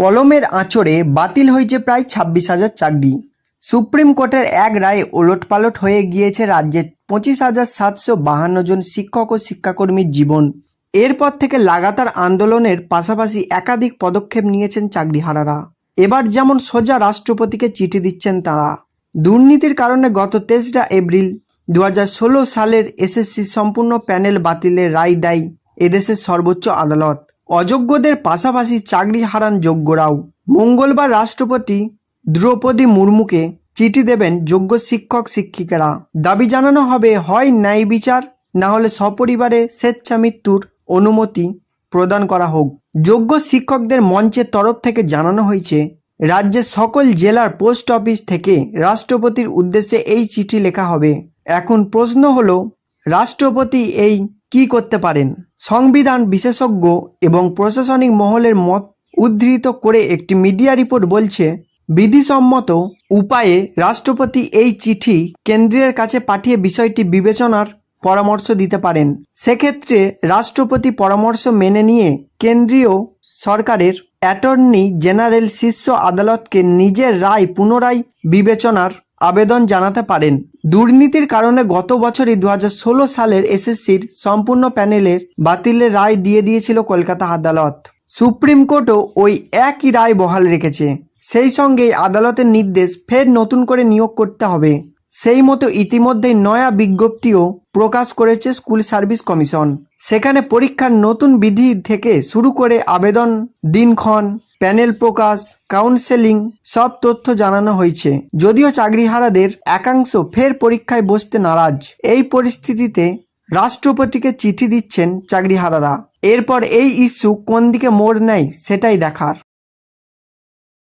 কলমের আঁচড়ে বাতিল হয়েছে প্রায় ছাব্বিশ হাজার চাকরি। সুপ্রিম কোর্টের এক রায়ে ওলটপালট হয়ে গিয়েছে রাজ্যের পঁচিশ হাজার সাতশো বাহান্ন জন শিক্ষক ও শিক্ষাকর্মীর জীবন। এরপর থেকে লাগাতার আন্দোলনের পাশাপাশি একাধিক পদক্ষেপ নিয়েছেন চাকরিহারারা। এবার যেমন সোজা রাষ্ট্রপতিকে চিঠি দিচ্ছেন তারা। দুর্নীতির কারণে গত তেসরা এপ্রিল দু হাজার ষোলো সালের এসএসসি সম্পূর্ণ প্যানেল বাতিলের রায় দেয় এদেশের সর্বোচ্চ আদালত। অযোগ্যদের পাশাপাশি চাকরি হারান যোগ্যরাও। মঙ্গলবার রাষ্ট্রপতি দ্রৌপদী মুর্মুকে চিঠি দেবেন যোগ্য শিক্ষক শিক্ষিকারা। দাবি জানানো হবে, হয় ন্যায় বিচার, না হলে সপরিবারে স্বেচ্ছা মৃত্যুর অনুমতি প্রদান করা হোক। যোগ্য শিক্ষকদের মঞ্চের তরফ থেকে জানানো হয়েছে, রাজ্যের সকল জেলার পোস্ট অফিস থেকে রাষ্ট্রপতির উদ্দেশ্যে এই চিঠি লেখা হবে। এখন প্রশ্ন হলো, রাষ্ট্রপতি এই কি করতে পারেন? সংবিধান বিশেষজ্ঞ এবং প্রশাসনিক মহলের মত উদ্ধৃত করে একটি মিডিয়া রিপোর্ট বলছে, বিধিসম্মত উপায়ে রাষ্ট্রপতি এই চিঠি কেন্দ্রের কাছে পাঠিয়ে বিষয়টি বিবেচনার পরামর্শ দিতে পারেন। সেক্ষেত্রে রাষ্ট্রপতি পরামর্শ মেনে নিয়ে কেন্দ্রীয় সরকারের অ্যাটর্নি জেনারেল শীর্ষ আদালতকে নিজের রায় পুনরায় বিবেচনার আবেদন জানাতে পারেন। দুর্নীতির কারণে গত বছরই দু হাজার ষোলো সালের এসএসসির সম্পূর্ণ প্যানেলের বাতিলের রায় দিয়ে দিয়েছিল কলকাতা আদালত। সুপ্রিম কোর্টও ওই একই রায় বহাল রেখেছে। সেই সঙ্গে আদালতের নির্দেশ ফের নতুন করে নিয়োগ করতে হবে। সেই মতো ইতিমধ্যেই নয়া বিজ্ঞপ্তিও প্রকাশ করেছে স্কুল সার্ভিস কমিশন। সেখানে পরীক্ষার নতুন বিধি থেকে শুরু করে আবেদন, দিনক্ষণ প্যানেল প্রকাশ, কাউন্সেলিং, সব তথ্য জানানো হয়েছে। যদিও চাকরিহারাদের একাংশ ফের পরীক্ষায় বসতে নারাজ। এই পরিস্থিতিতে রাষ্ট্রপতিকে চিঠি দিচ্ছেন চাকরিহারারা। এরপর এই ইস্যু কোন দিকে মোড় নেয় সেটাই দেখার।